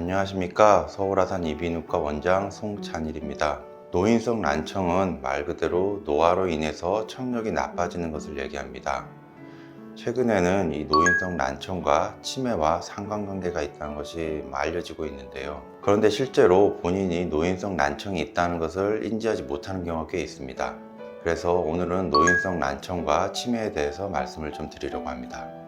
안녕하십니까 서울아산 이비인후과 원장 송찬일입니다. 노인성 난청은 말 그대로 노화로 인해서 청력이 나빠지는 것을 얘기합니다. 최근에는 이 노인성 난청과 치매와 상관관계가 있다는 것이 알려지고 있는데요. 그런데 실제로 본인이 노인성 난청이 있다는 것을 인지하지 못하는 경우가 꽤 있습니다. 그래서 오늘은 노인성 난청과 치매에 대해서 말씀을 좀 드리려고 합니다.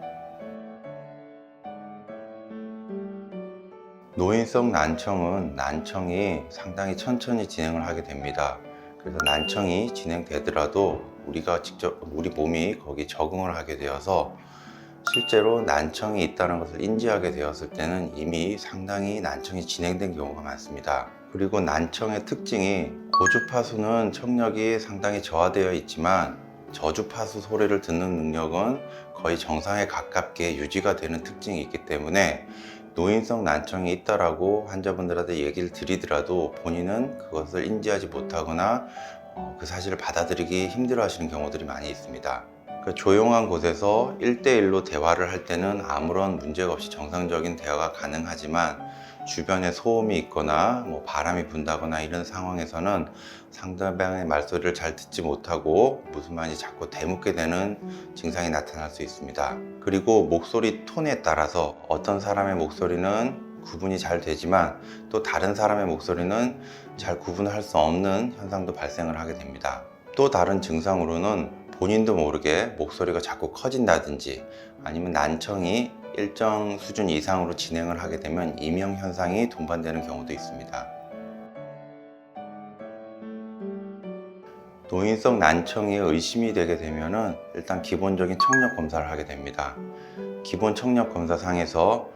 노인성 난청은 난청이 상당히 천천히 진행을 하게 됩니다. 그래서 난청이 진행되더라도 우리가 직접 우리 몸이 거기 적응을 하게 되어서 실제로 난청이 있다는 것을 인지하게 되었을 때는 이미 상당히 난청이 진행된 경우가 많습니다. 그리고 난청의 특징이 고주파수는 청력이 상당히 저하되어 있지만 저주파수 소리를 듣는 능력은 거의 정상에 가깝게 유지가 되는 특징이 있기 때문에 노인성 난청이 있다라고 환자분들한테 얘기를 드리더라도 본인은 그것을 인지하지 못하거나 어, 그 사실을 받아들이기 힘들어 하시는 경우들이 많이 있습니다. 그 조용한 곳에서 1대1로 대화를 할 때는 아무런 문제가 없이 정상적인 대화가 가능하지만 주변에 소음이 있거나 뭐 바람이 분다거나 이런 상황에서는 상대방의 말소리를 잘 듣지 못하고 무슨 말인지 자꾸 대묻게 되는 증상이 나타날 수 있습니다. 그리고 목소리 톤에 따라서 어떤 사람의 목소리는 구분이 잘 되지만 또 다른 사람의 목소리는 잘 구분할 수 없는 현상도 발생을 하게 됩니다. 또 다른 증상으로는 본인도 모르게 목소리가 자꾸 커진다든지 아니면 난청이 일정 수준 이상으로 진행을 하게 되면 이명 현상이 동반되는 경우도 있습니다. 노인성 난청이 의심이 되게 되면은 일단 기본적인 청력 검사를 하게 됩니다. 기본 청력 검사상에서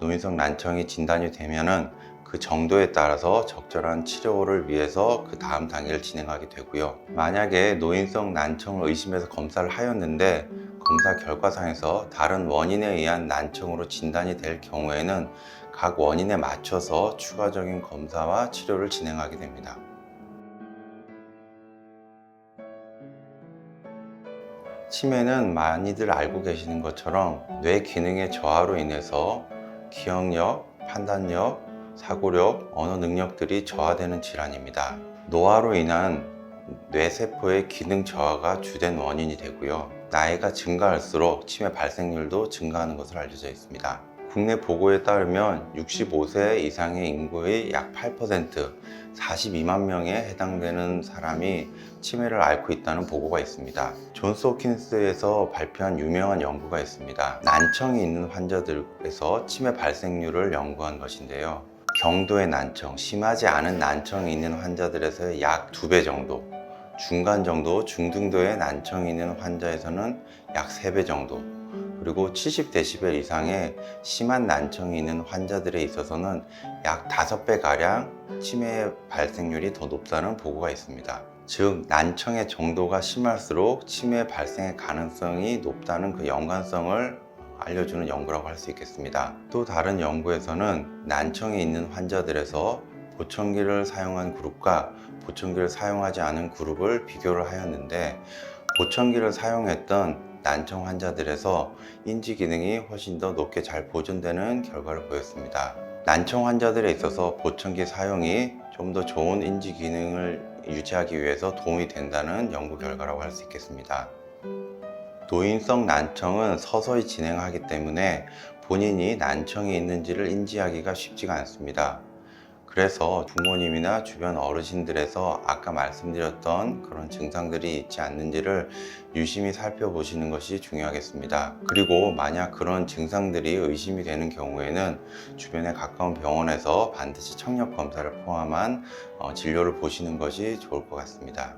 노인성 난청이 진단이 되면은 그 정도에 따라서 적절한 치료를 위해서 그 다음 단계를 진행하게 되고요. 만약에 노인성 난청을 의심해서 검사를 하였는데 검사 결과상에서 다른 원인에 의한 난청으로 진단이 될 경우에는 각 원인에 맞춰서 추가적인 검사와 치료를 진행하게 됩니다. 치매는 많이들 알고 계시는 것처럼 뇌 기능의 저하로 인해서 기억력, 판단력, 사고력, 언어 능력들이 저하되는 질환입니다. 노화로 인한 뇌세포의 기능 저하가 주된 원인이 되고요. 나이가 증가할수록 치매 발생률도 증가하는 것으로 알려져 있습니다. 국내 보고에 따르면 65세 이상의 인구의 약 8%, 42만 명에 해당되는 사람이 치매를 앓고 있다는 보고가 있습니다. 존스 호킨스에서 발표한 유명한 연구가 있습니다. 난청이 있는 환자들에서 치매 발생률을 연구한 것인데요. 경도의 난청, 심하지 않은 난청이 있는 환자들에서 약두배 정도, 중간 정도, 중등도의 난청이 있는 환자에서는 약세배 정도, 그리고 70데시벨 이상의 심한 난청이 있는 환자들에 있어서는 약 5배 가량 치매 발생률이 더 높다는 보고가 있습니다. 즉 난청의 정도가 심할수록 치매 발생의 가능성이 높다는 그 연관성을 알려주는 연구라고 할 수 있겠습니다. 또 다른 연구에서는 난청이 있는 환자들에서 보청기를 사용한 그룹과 보청기를 사용하지 않은 그룹을 비교를 하였는데 보청기를 사용했던 난청 환자들에서 인지 기능이 훨씬 더 높게 잘 보존되는 결과를 보였습니다. 난청 환자들에 있어서 보청기 사용이 좀 더 좋은 인지 기능을 유지하기 위해서 도움이 된다는 연구 결과라고 할 수 있겠습니다. 노인성 난청은 서서히 진행하기 때문에 본인이 난청이 있는지를 인지하기가 쉽지가 않습니다. 그래서 부모님이나 주변 어르신들에서 아까 말씀드렸던 그런 증상들이 있지 않는지를 유심히 살펴보시는 것이 중요하겠습니다. 그리고 만약 그런 증상들이 의심이 되는 경우에는 주변에 가까운 병원에서 반드시 청력 검사를 포함한 어, 진료를 보시는 것이 좋을 것 같습니다.